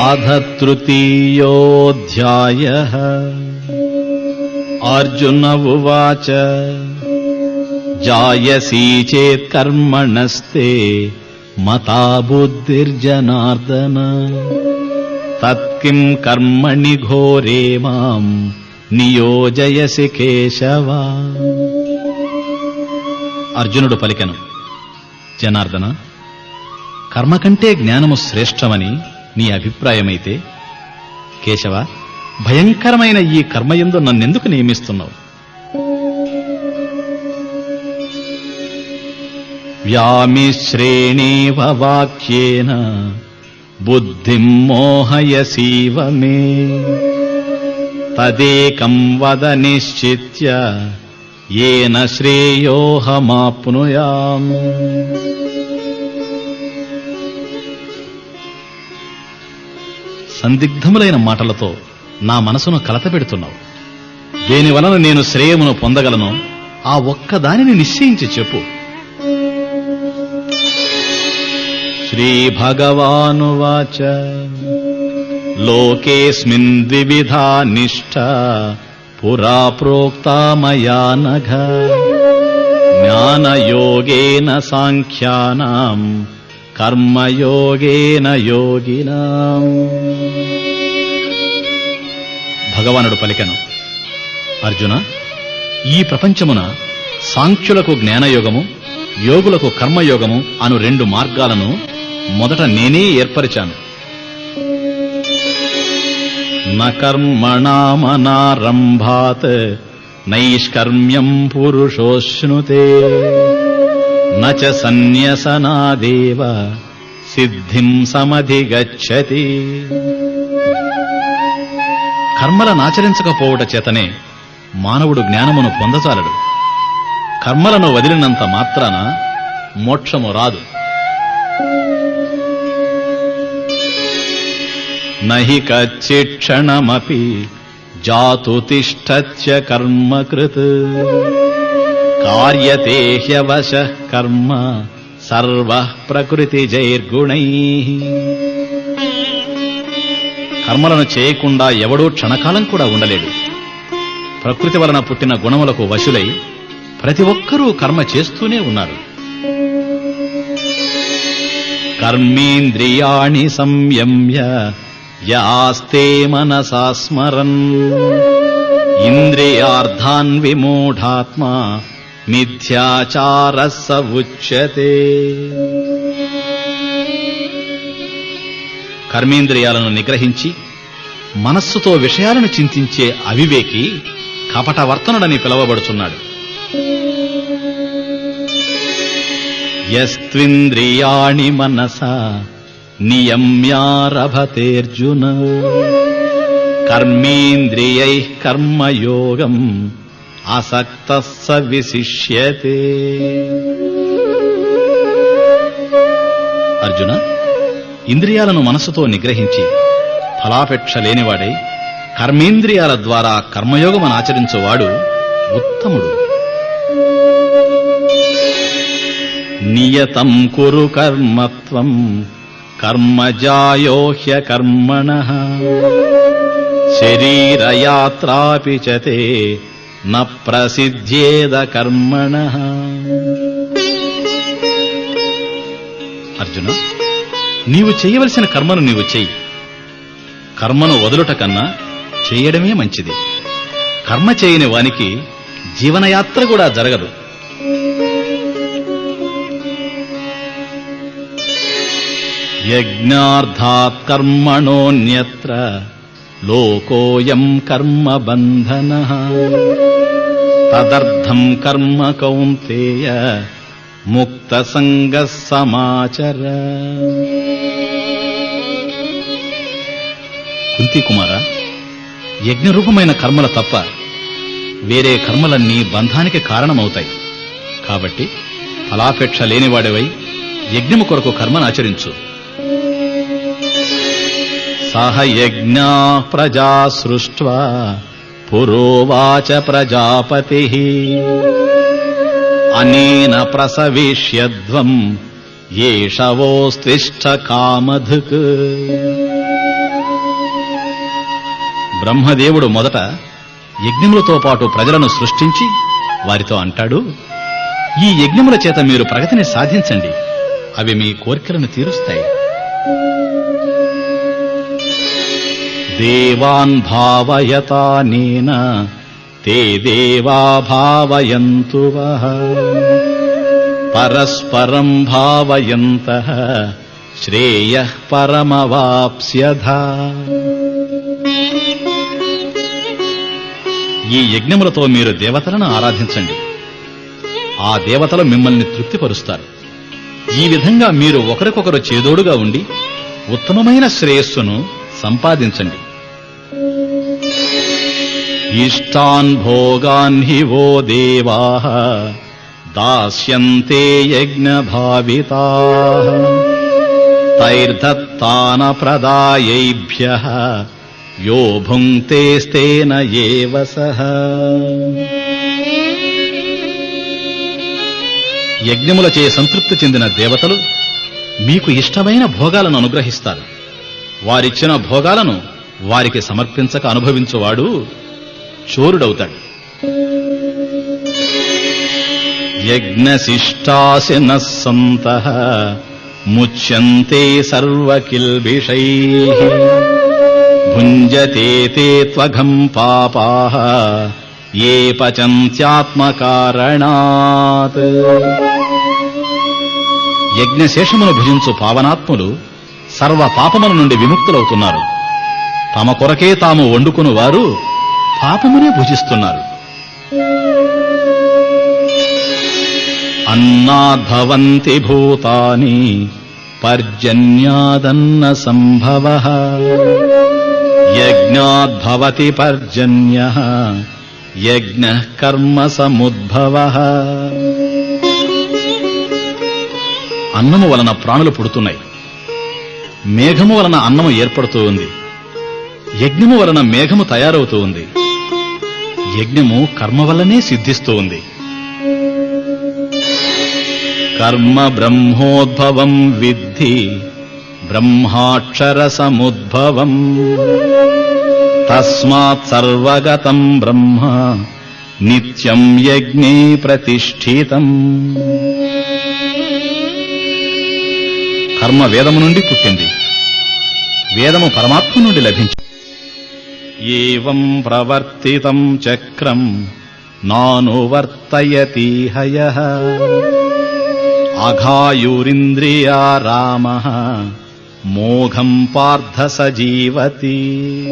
अथ तृतीयोऽध्यायः अर्जुन उवाच जायसी चेत्कर्मणस्ते मता बुद्धिर्जनार्दन तत्किम् कर्मणि घोरे माम् నియోజయసి కేశవ అర్జునుడు పలికెను జనార్దన కర్మ కంటే జ్ఞానము శ్రేష్టమని నీ అభిప్రాయమైతే కేశవ భయంకరమైన ఈ కర్మయందు నన్నెందుకు నియమిస్తున్నావు? వ్యామిశ్రేణేవ వాక్యేన బుద్ధిం మోహయసీవ మే తదేకం వద నిశ్చిత్య ఏన శ్రేయోహమాప్నుయాం సందిగ్ధములైన మాటలతో నా మనసును కలతపెడుతున్నావు. దేని వలన నేను శ్రేయమును పొందగలను? ఆ ఒక్క దానిని నిశ్చయించి చెప్పు. శ్రీ భగవానువాచ లోకేస్మిన్ ద్వివిధా నిష్ట. పురా ప్రోక్తా మయా నఘ. జ్ఞానయోగేన సాంఖ్యానాం. కర్మయోగేన యోగినా. భగవానుడు పలికను అర్జున ఈ ప్రపంచమున సాంఖ్యులకు జ్ఞానయోగము యోగులకు కర్మయోగము అను రెండు మార్గాలను మొదట నేనే ఏర్పరిచాను. నకర్మణామనారంభాత్ నైష్కర్మ్యం పురుషోష్ణుతే. నచ సన్యసనాదేవ సిద్ధిం సమధిగచ్చతి. కర్మలను ఆచరించకపోవట చేతనే మానవుడు జ్ఞానమును పొందచాలడు కర్మలను వదిలినంత మాత్రాన మోక్షము రాదు. నహి కచ్చిక్షణమీ జాతుతిష్ట కర్మకృత్. కార్యతే హ్యవశ కర్మ సర్వ ప్రకృతి జైర్గుణై కర్మలను చేయకుండా ఎవడూ క్షణకాలం కూడా ఉండలేడు. ప్రకృతి వలన పుట్టిన గుణములకు వశులై ప్రతి ఒక్కరూ కర్మ చేస్తూనే ఉన్నారు. కర్మేంద్రియాణి సంయమ్య యాస్తే మనసా స్మరన్. ఇంద్రియార్థాన్ విమూఢాత్మా మిథ్యాచార స ఉచ్యతే కర్మేంద్రియాలను నిగ్రహించి మనస్సుతో విషయాలను చింతించే అవివేకి కపటవర్తనుడని పిలువబడుచున్నాడు. యస్త్వింద్రియాణి మనసా నియమ్యారభతేర్జున. కర్మేంద్రియై కర్మయోగం అసక్త స విశిష్యతే అర్జున ఇంద్రియాలను మనసుతో నిగ్రహించి ఫలాపేక్ష లేనివాడై కర్మేంద్రియాల ద్వారా కర్మయోగమని ఆచరించువాడు ఉత్తముడు. నియతం కురు కర్మత్వం కర్మజాయోహ్య కర్మణ శరీరయాత్రాపి చ న ప్రసిద్ధ్యేద కర్మణ. అర్జున నీవు చేయవలసిన కర్మను నీవు చెయ్యి. కర్మను వదులుట కన్నా చేయడమే మంచిది. కర్మ చేయని వానికి జీవనయాత్ర కూడా జరగదు. యజ్ఞార్థాత్ కర్మణోన్యత్ర లోకోయం కర్మ బంధన. తదర్థం కర్మ కౌంతేయ ముక్త సంగ సమాచర. కుంతి కుమార యజ్ఞరూపమైన కర్మల తప్ప వేరే కర్మలన్నీ బంధానికి కారణమవుతాయి. కాబట్టి ఫలాపేక్ష లేనివాడివై యజ్ఞము కొరకు కర్మను ఆచరించు. సహ యజ్ఞా ప్రజా సృష్ట్వా. పురోవాచ ప్రజాపతి. అనేన ప్రసవిష్యధ్వం ఏషవోస్తిష్ట కామధుక్ బ్రహ్మదేవుడు మొదట యజ్ఞములతో పాటు ప్రజలను సృష్టించి వారితో అంటాడు ఈ యజ్ఞముల చేత మీరు ప్రగతిని సాధించండి. అవి మీ కోరికలను తీరుస్తాయి. దేవాన్ భావయతానేన తే దేవా భావయంతు వః. పరస్పరం భావయంత శ్రేయ పరమవాప్స్యధ. ఈ యజ్ఞములతో మీరు దేవతలను ఆరాధించండి. ఆ దేవతలు మిమ్మల్ని తృప్తిపరుస్తారు. ఈ విధంగా మీరు ఒకరికొకరు చేదోడుగా ఉండి ఉత్తమమైన శ్రేయస్సును సంపాదించండి. ఇష్టాన్ భోగాన్ హి వో దేవా. దాస్యంతే యజ్ఞ భావితా యో భుంక్తేస్తేన ఏవ సహ యజ్ఞములచే సంతృప్తి చెందిన దేవతలు మీకు ఇష్టమైన భోగాలను అనుగ్రహిస్తారు. వారిచ్చిన భోగాలను వారికి సమర్పించక అనుభవించువాడు చోరుడవుతాడు. యజ్ఞశిష్టాసిన సంత ముచ్యంతే సర్వకిల్బిషై భుంజతే తే త్వఘం పాపా ఏ పచంత్యాత్మకారణాత్. యజ్ఞశేషమును భుజించు పావనాత్ములు సర్వ పాపముల నుండి విముక్తులవుతున్నారు. తమ కొరకే తాము వండుకుని వారు పాపమునే భుజిస్తున్నారు. అన్నాద్భవంతి భూతాని పర్జన్యాదన్న సంభవ. యజ్ఞాద్భవతి పర్జన్య. యజ్ఞ కర్మ సముద్భవ. అన్నము వలన ప్రాణులు పుడుతున్నాయి. మేఘము వలన అన్నము ఏర్పడుతూ ఉంది. యజ్ఞము వలన మేఘము తయారవుతూ ఉంది. యజ్ఞము కర్మ వల్లనే సిద్ధిస్తూ ఉంది. కర్మ బ్రహ్మోద్భవం విద్ధి బ్రహ్మాక్షర సముద్భవం తస్మాత్ సర్వగతం బ్రహ్మ నిత్యం యజ్ఞే ప్రతిష్ఠితం. కర్మ వేదము నుండి పుట్టింది. వేదము పరమాత్మ నుండి లభించింది. ఏం ప్రవర్తితం చక్రం నానువర్తయతి హయ. అఘాయురింద్రియా రామ మోఘం పార్థ సజీవతి.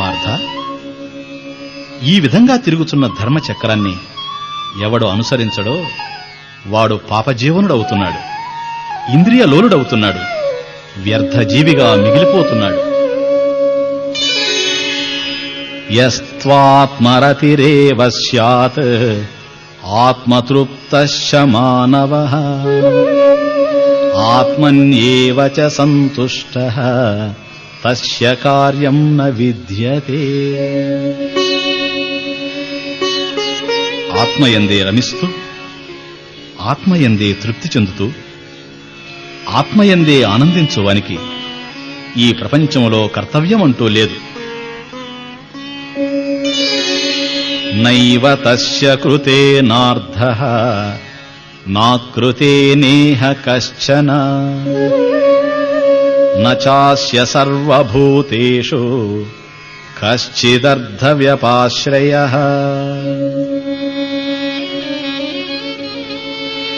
పార్థ ఈ విధంగా తిరుగుతున్న ధర్మచక్రాన్ని ఎవడు అనుసరించడో వాడు పాపజీవనుడవుతున్నాడు ఇంద్రియ లోలుడవుతున్నాడు వ్యర్థజీవిగా మిగిలిపోతున్నాడు. యస్వాత్మరతిరేవ సత్ ఆత్మతృప్త మానవ ఆత్మన్యేవ చ సంతుష్ట తస్య కార్యం న విద్యతే ఆత్మయందే రమిస్తూ ఆత్మయందే తృప్తి చెందుతూ ఆత్మయందే ఆనందించువానికి ఈ ప్రపంచంలో కర్తవ్యం అంటూ లేదు। నైవ తస్య కృతే నార్థ నాకృతే నేహ కశ్చన. నాస్య సర్వభూతేషు కశ్చిదర్థవ్యపాశ్రయ.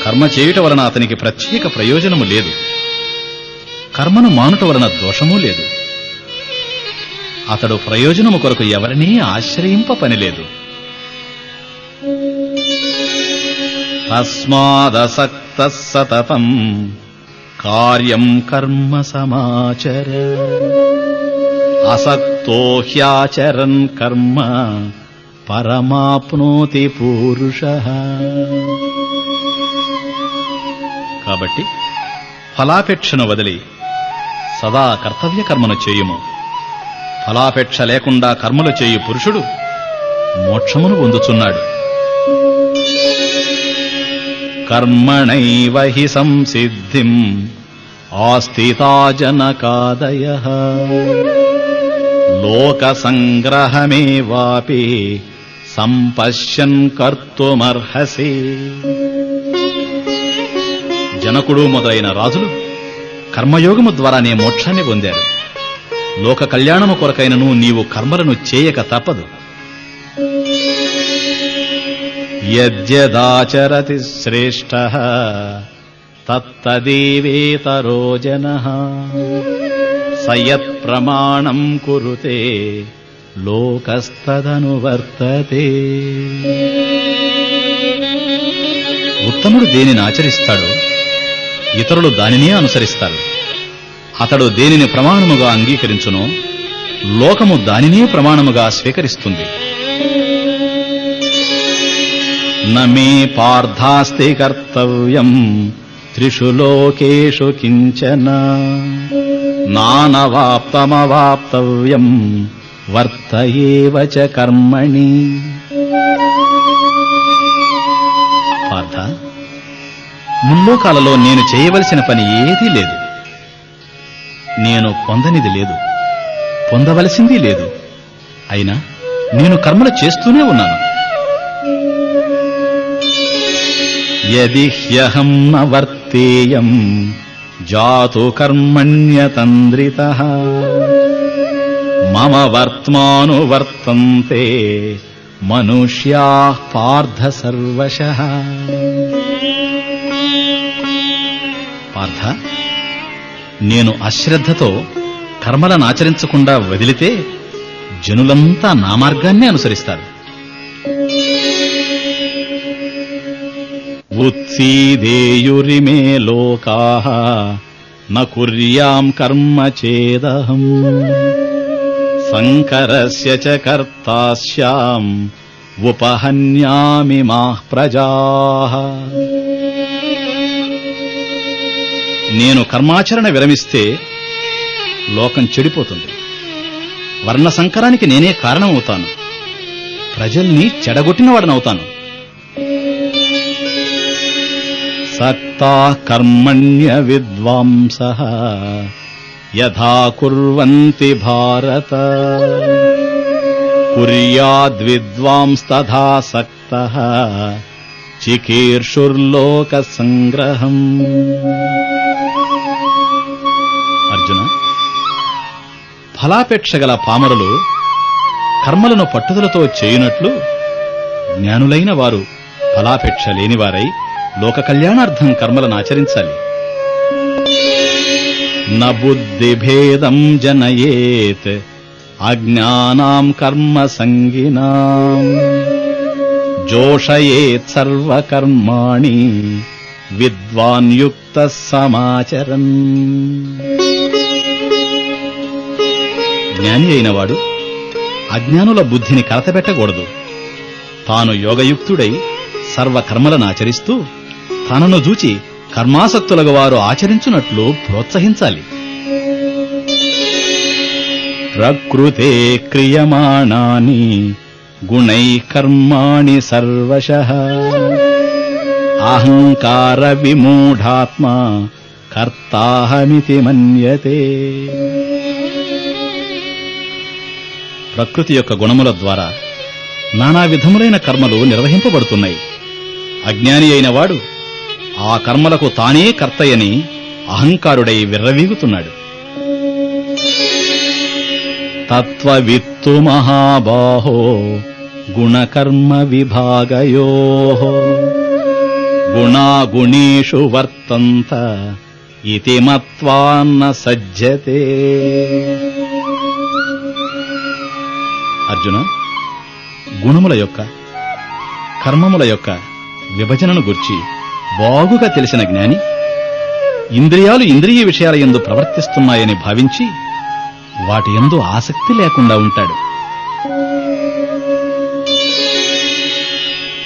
కర్మ చేయుట వలన అతనికి ప్రత్యేక ప్రయోజనము లేదు. కర్మను మానుట వలన దోషమూ లేదు. అతడు ప్రయోజనము కొరకు ఎవరినీ ఆశ్రయింప పనిలేదు తస్మాదసక్త సతతం కార్యం కర్మ సమాచర అసక్తో హ్యాచరన్ కర్మ పరమాప్నోతి పూరుష. కాబట్టి ఫలాపేక్షను వదిలి సదా కర్తవ్య కర్మను చేయుము. ఫలాపేక్ష లేకుండా కర్మలు చేయు పురుషుడు మోక్షమును పొందుచున్నాడు. కర్మణైవ హి సంసిద్ధిం ఆస్థితా జనకాదయ లోక సంపశ్యన్ కర్తుమర్హసి జనకుడు మొదలైన రాజులు కర్మయోగము ద్వారానే మోక్షాన్ని పొందారు. లోక కళ్యాణము కొరకైనను నీవు కర్మలను చేయక తప్పదు. యద్యదాచరతి శ్రేష్ట తత్తదీవేతరో జన సయత్ ప్రమాణం కురుతే లోకస్తదనువర్తతే ఉత్తముడు దేనిని ఆచరిస్తాడో ఇతరులు దానినే అనుసరిస్తారు. అతడు దేనిని ప్రమాణముగా అంగీకరించునో లోకము దానినే ప్రమాణముగా స్వీకరిస్తుంది. నమే పార్థాస్తి కర్తవ్యం త్రిషు లోకేషు కించన నానవాప్తమవాప్తవ్యం వర్తయేవ చ కర్మణి పార్థ ముల్లోకాలలో నేను చేయవలసిన పని ఏదీ లేదు. నేను పొందనిది లేదు. పొందవలసింది లేదు. అయినా నేను కర్మలు చేస్తూనే ఉన్నాను. యది హ్యహం న వర్తేయం జాతు కర్మణ్యతంద్రిత మమ వర్త్మాను వర్తంతే మనుష్యా పార్థ సర్వశ పార్థ నేను అశ్రద్ధతో కర్మలను ఆచరించకుండా వదిలితే జనులంతా నా మార్గాన్నే అనుసరిస్తారు. ఉత్సీదేయురిమే లోకా న కుర్యాం కర్మ చేదహం. సంకరస్య చ కర్తాస్యాం ఉపహన్యామి మా ప్రజా. నేను కర్మాచరణ విరమిస్తే లోకం చెడిపోతుంది. వర్ణ సంకరానికి నేనే కారణమవుతాను. ప్రజల్ని చెడగొట్టిన వాడనవుతాను సక్తా కర్మణ్య విద్వాంస యథా కుర్వంతి భారత కుర్యాద్విద్వాంస్తథా సక్త చికీర్షుర్లోక సంగ్రహం అర్జున ఫలాపేక్ష గల పామరులు కర్మలను పట్టుదలతో చేయునట్లు జ్ఞానులైన వారు ఫలాపేక్ష లేనివారై లోక కళ్యాణార్థం కర్మలను ఆచరించాలి. న బుద్ధిభేదం జనయేత్ అజ్ఞానాం కర్మ సంగినాం జోషయేత్ సర్వకర్మాణి విద్వాన్ యుక్త సమాచరన్ జ్ఞాని అయినవాడు అజ్ఞానుల బుద్ధిని కలతపెట్టకూడదు తాను యోగయుక్తుడై సర్వకర్మలను ఆచరిస్తూ తనను చూచి కర్మాసక్తులకు వారు ఆచరించున్నట్లు ప్రోత్సహించాలి. ప్రకృతే క్రియమాణాని గుణై కర్మాణి సర్వశ. అహంకార విమూఢాత్మ కర్తాహమితి మన్యతే. ప్రకృతి యొక్క గుణముల ద్వారా నానా విధములైన కర్మలు నిర్వహింపబడుతున్నాయి. అజ్ఞాని అయినవాడు ఆ కర్మలకు తానే కర్తయని అహంకారుడై విర్రవీగుతున్నాడు. తత్వవిత్తు మహాబాహో గుణకర్మ విభాగయో. గుణాగుణేషు వర్తంత ఇతి మత్వాన్న సజ్జతే. అర్జున గుణముల యొక్క కర్మముల యొక్క విభజనను గుర్చి బాగుగా తెలిసిన జ్ఞాని. ఇంద్రియాలు ఇంద్రియ విషయాల ఎందు ప్రవర్తిస్తున్నాయని భావించి వాటి ఎందు ఆసక్తి లేకుండా ఉంటాడు.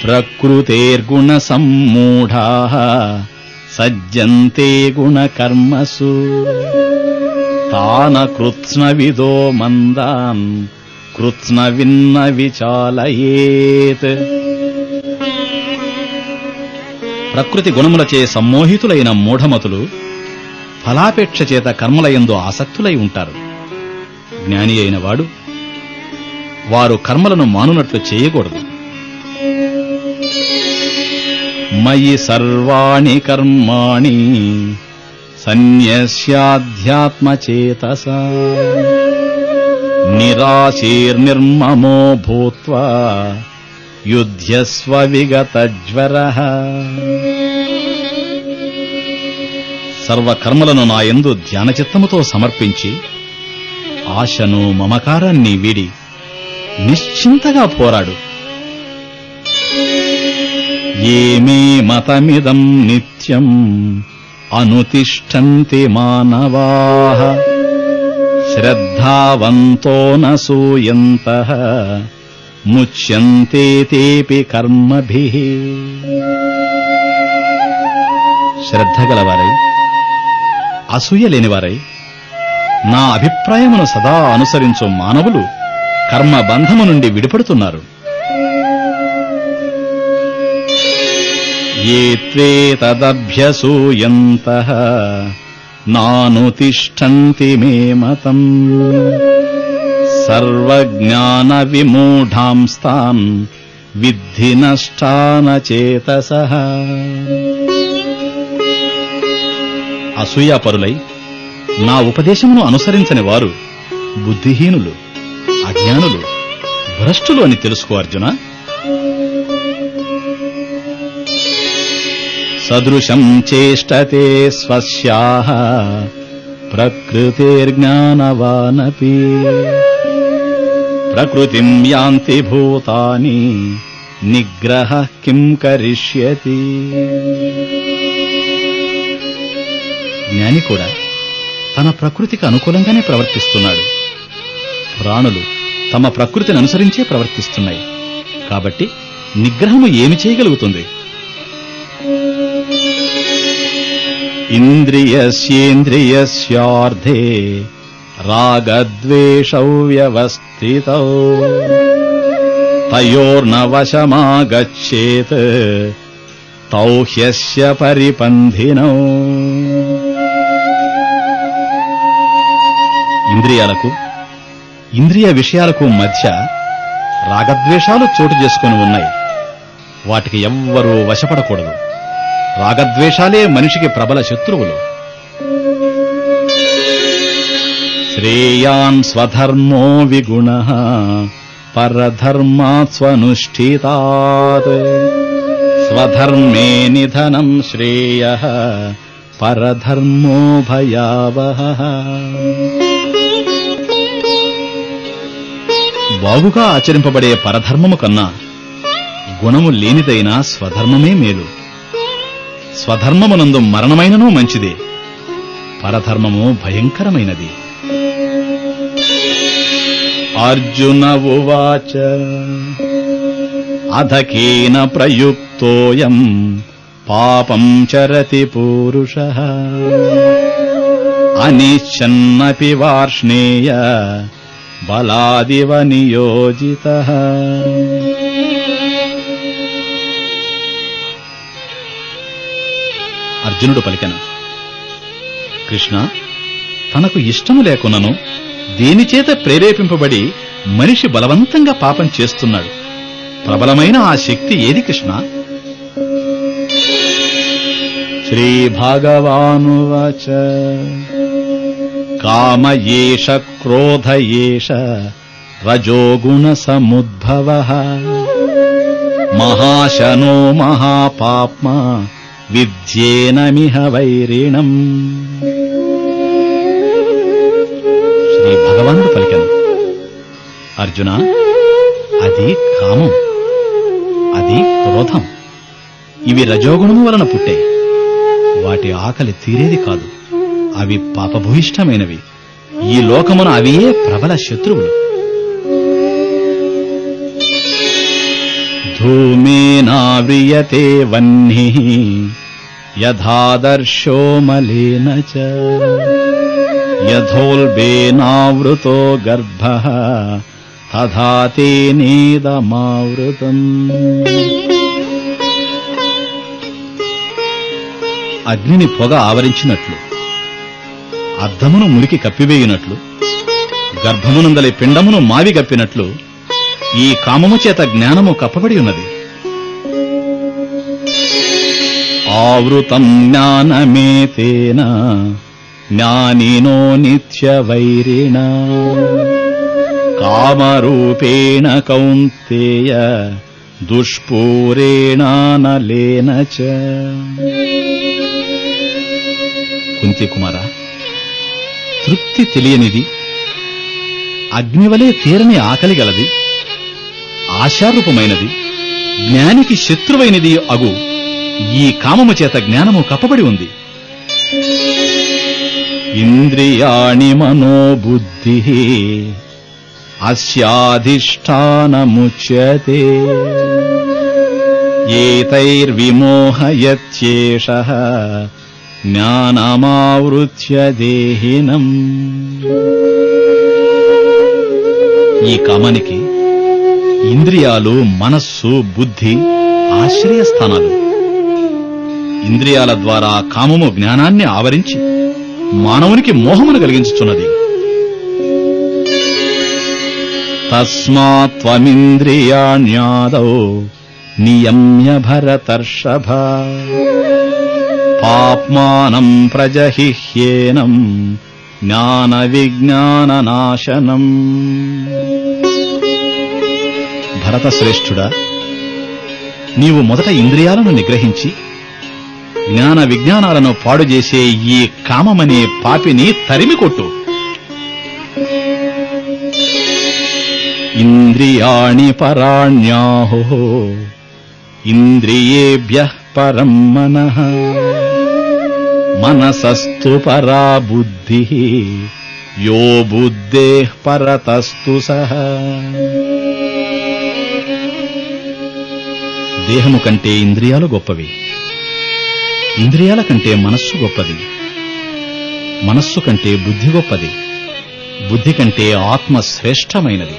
ప్రకృతేర్గుణ సమ్మూఢా సజ్జంతే గుణకర్మసు. తాన కృత్స్నవిదో మందాన్ కృత్స్నవిన్న విచాలయేత్ ప్రకృతి గుణములచే సమ్మోహితులైన మూఢమతులు ఫలాపేక్ష చేత కర్మలయందు ఆసక్తులై ఉంటారు. జ్ఞాని అయిన వాడు వారు కర్మలను మానునట్లు చేయకూడదు. మయి సర్వాణి కర్మాణి సన్యస్యాధ్యాత్మచేతస. నిరాశీర్నిర్మమో భూత్వా యుధ్యస్వ విగతజ్వర సర్వకర్మలను నా యందు ధ్యానచిత్తముతో సమర్పించి ఆశను మమకారాన్ని వీడి నిశ్చింతగా పోరాడు. ఏమే మతమిదం నిత్యం అనుతిష్టంతి మానవా. శ్రద్ధావంతో నూయంత ముచ్యంతే తేపి కర్మభిః. శ్రద్ధ గలవారై అసూయ లేనివారై నా అభిప్రాయమును సదా అనుసరించు మానవులు కర్మ బంధము నుండి విడిపడుతున్నారు. ఏ నాను తిష్టంతి మే మతం. సర్వజ్ఞాన విమూఢాంస్తాన్ విద్ధి నష్టానచేతస. అసూయాపరులై నా ఉపదేశమును అనుసరించని వారు బుద్ధిహీనులు అజ్ఞానులు భ్రష్టులు అని తెలుసుకో అర్జున. సదృశం చేష్టతే స్వశ్యా ప్రకృతిర్జ్ఞానవానపి. ప్రకృతిం యాంతి భూతాని నిగ్రహ కిం కరిష్యతి? జ్ఞాని కూడా తన ప్రకృతికి అనుకూలంగానే ప్రవర్తిస్తున్నాడు. ప్రాణులు తమ ప్రకృతిని అనుసరించే ప్రవర్తిస్తున్నాయి. కాబట్టి నిగ్రహము ఏమి చేయగలుగుతుంది? ఇంద్రియస్యేంద్రియస్యార్థే రాగద్వేషౌ వ్యవస్థితౌ తయోర్న వశమాగచ్చేత్ తౌ హ్యస్య పరిపంధినౌ ఇంద్రియాలకు ఇంద్రియ విషయాలకు మధ్య రాగద్వేషాలు చోటు చేసుకుని ఉన్నాయి. వాటికి ఎవ్వరూ వశపడకూడదు. రాగద్వేషాలే మనిషికి ప్రబల శత్రువులు. శ్రేయాన్ స్వధర్మో విగుణ పరధర్మాత్ స్వనుష్ఠితాత్. స్వధర్మే నిధనం శ్రేయ పరధర్మో భయావహ. బాగుగా ఆచరింపబడే పరధర్మము కన్నా గుణము లేనిదైన స్వధర్మమే మేలు. స్వధర్మమునందు మరణమైనను మంచిదే. పరధర్మము భయంకరమైనది. అర్జున ఉవాచ అధకీన ప్రయుక్తోయం పాపం చరతి పూరుష అనిశ్చన్నపి వార్ష్ణేయ బలాదివ నియోజిత. అర్జునుడు పలికెను. కృష్ణ తనకు ఇష్టము లేకున్నను దేనిచేత ప్రేరేపింపబడి మనిషి బలవంతంగా పాపం చేస్తున్నాడు? ప్రబలమైన ఆ శక్తి ఏది కృష్ణ? శ్రీ భగవానువాచ కామ ఏష క్రోధ ఏష రజోగుణ సముద్భవ. మహాశనో మహాపాప్మ విద్యేనమిహ వైరిణం. శ్రీ భగవానుడు పలికెను. అర్జున అది కామం అది క్రోధం. ఇవి రజోగుణము వలన పుట్టే. వాటి ఆకలి తీరేది కాదు. అవి పాపభూయిష్టమైనవి. ఈ లోకమున అవియే ప్రబల శత్రువులు? ధూమేనావ్రియతే వహ్ని యథాదర్శో మలేన చ. యథోల్బేనావృతో గర్భ తథా తేనేదమావృతం అగ్నిని పొగ ఆవరించినట్లు అద్దమును మురికి కప్పివేయునట్లు గర్భమునందలి పిండమును మావి కప్పినట్లు ఈ కామము చేత జ్ఞానము కప్పబడి ఉన్నది. ఆవృతం జ్ఞానమే తేనా నిత్య వైరిణ కామరూపేణ కౌంతేయ దుష్పూరేణానలేన చ. కుంతి కుమార తృప్తి తెలియనిది. అగ్నివలే తీరని ఆకలి గలది. ఆశారూపమైనది. జ్ఞానికి శత్రువైనది అగు. ఈ కామము చేత జ్ఞానము కప్పబడి ఉంది. ఇంద్రియాణి మనోబుద్ధి అస్యాధిష్టానముచ్యతే. ఏతైర్విమోహయత్యేష జ్ఞానమావృత్య దేహినం. ఈ కామానికి ఇంద్రియాలు మనస్సు బుద్ధి ఆశ్రయస్థానాలు. ఇంద్రియాల ద్వారా కామము జ్ఞానాన్ని ఆవరించి మానవునికి మోహమును కలిగించుచున్నది. తస్మాత్వమింద్రియాణ్యాదౌ నియమ్య భరతర్షభ పాప్మానం ప్రజహిహ్యేనం జ్ఞాన విజ్ఞాననాశనం భరతశ్రేష్ఠుడా నీవు మొదట ఇంద్రియాలను నిగ్రహించి జ్ఞాన విజ్ఞానాలను పాడు చేసే ఈ కామమనే పాపిని తరిమికొట్టు ఇంద్రియాణి పరాణ్యాహో ఇంద్రియేభ్య పరం మన మనసస్తు పరా బుద్ధి యో బుద్ధే పరతస్తు సహ. దేహము కంటే ఇంద్రియాలు గొప్పవి. ఇంద్రియాల కంటే మనస్సు గొప్పది. మనస్సు కంటే బుద్ధి గొప్పది. బుద్ధి కంటే ఆత్మ శ్రేష్టమైనది.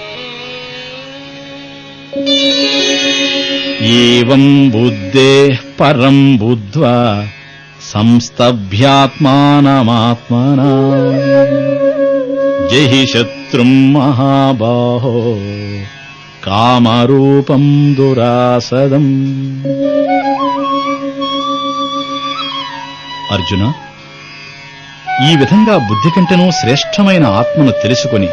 ఏవం బుద్ధే పరం బుద్ధ్వా సంస్తభ్యాత్మానమాత్మనా జహి శత్రుం మహాబాహో కామరూపం దురాసదం. అర్జున ఈ విధంగా బుద్ధి కంటెనూ శ్రేష్టమైన ఆత్మను తెలుసుకొని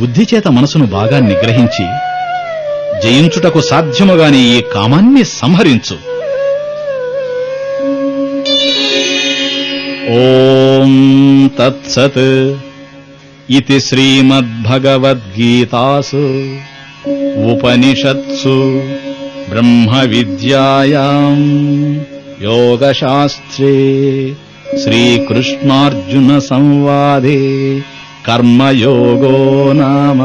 బుద్ధి చేత మనసును బాగా నిగ్రహించి జయించుటకు సాధ్యముగాని ఈ కామాన్ని సంహరించు. ఓం తత్సత్. ఇది శ్రీమద్భగవద్గీతాసు. ఉపనిషత్సు. బ్రహ్మ విద్యాయాం योगशास्त्रे श्रीकृष्णार्जुनसंवादे कर्मयोगो नाम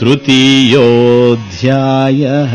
तृतीयोऽध्यायः।